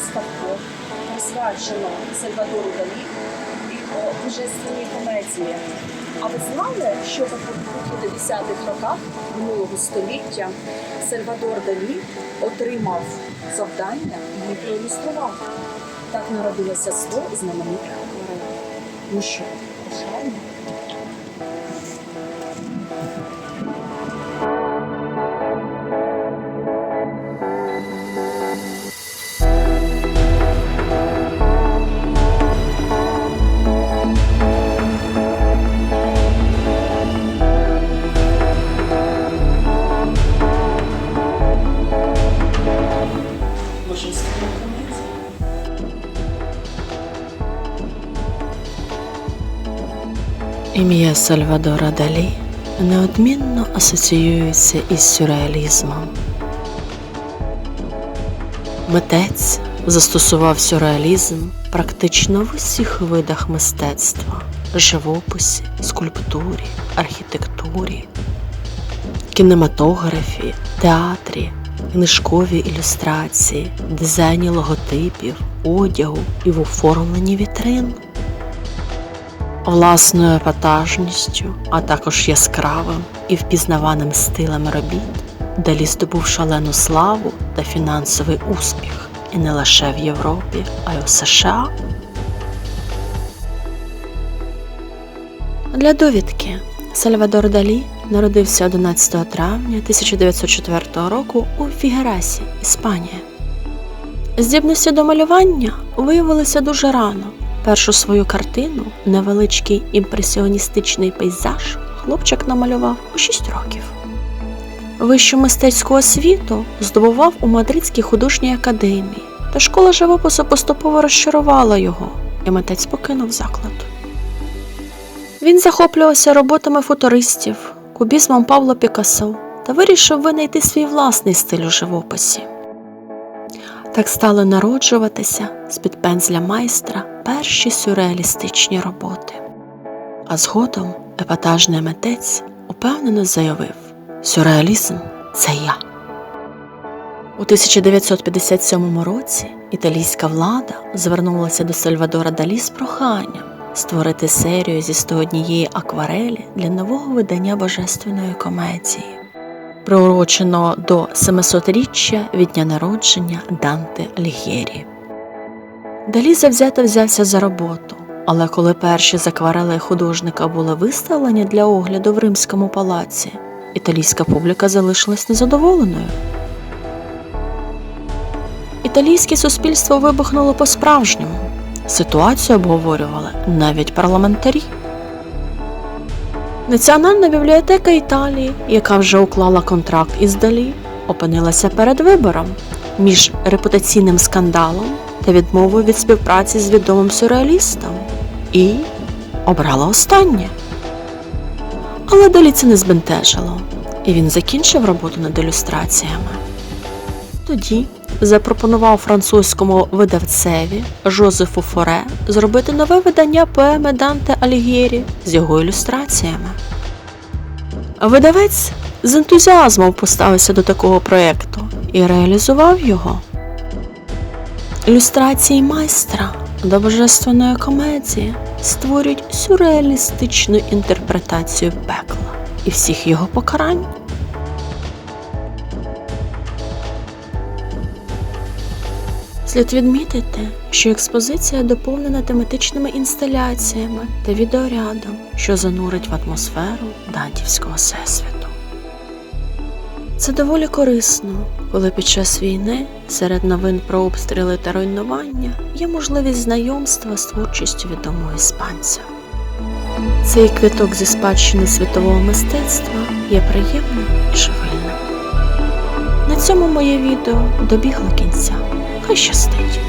виставку, присвячену Сальвадору Далі і його божественній комедії. А ви знали, що у 50-х роках минулого століття Сальвадор Далі отримав завдання і проілюстрував? Так народилося 100 знаменитих акварелей. Ну що, пошаємо? Ім'я Сальвадора Далі неодмінно асоціюється із сюрреалізмом. Митець застосував сюрреалізм практично в усіх видах мистецтва живописі, скульптурі, архітектурі, кінематографі, театрі, книжковій ілюстрації, дизайні логотипів, одягу і в оформленні вітрин власною епатажністю, а також яскравим і впізнаваним стилем робіт, Далі здобув шалену славу та фінансовий успіх і не лише в Європі, а й у США. Для довідки Сальвадор Далі народився 11 травня 1904 року у Фігерасі, Іспанія. Здібності до малювання виявилися дуже рано. Першу свою картину, невеличкий імпресіоністичний пейзаж, хлопчик намалював у 6 років. Вищу мистецьку освіту здобував у Мадридській художній академії, та школа живопису поступово розчарувала його, і митець покинув заклад. Він захоплювався роботами футуристів, кубізмом Павло Пікассо та вирішив винайти свій власний стиль у живописі. Так стали народжуватися з-під пензля майстра перші сюрреалістичні роботи. А згодом епатажний митець упевнено заявив: Сюрреалізм це я. У 1957 році італійська влада звернулася до Сальвадора Далі з проханням створити серію зі 101 акварелі для нового видання божественної комедії приурочено до 700-річчя від дня народження Данте Алігєрі. Далі завзято взявся за роботу, але коли перші з акварелей художника були виставлені для огляду в Римському палаці, італійська публіка залишилась незадоволеною. Італійське суспільство вибухнуло по-справжньому. Ситуацію обговорювали навіть парламентарі. Національна бібліотека Італії, яка вже уклала контракт із Далі, опинилася перед вибором між репутаційним скандалом та відмовою від співпраці з відомим сюрреалістом і обрала останнє. Але Далі це не збентежило, і він закінчив роботу над ілюстраціями. Тоді запропонував французькому видавцеві Жозефу Форе зробити нове видання поеми Данте Алігєрі з його ілюстраціями. Видавець з ентузіазмом поставився до такого проєкту і реалізував його. Ілюстрації майстра до божественної комедії створюють сюрреалістичну інтерпретацію пекла і всіх його покарань. Слід відмітити, що експозиція доповнена тематичними інсталяціями та відеорядом, що занурить в атмосферу дантівського всесвіту. Це доволі корисно, коли під час війни серед новин про обстріли та руйнування є можливість знайомства з творчістю відомого іспанця. Цей квиток зі спадщини світового мистецтва є приємним і живильним. На цьому моє відео добігло кінця. Хай щастить!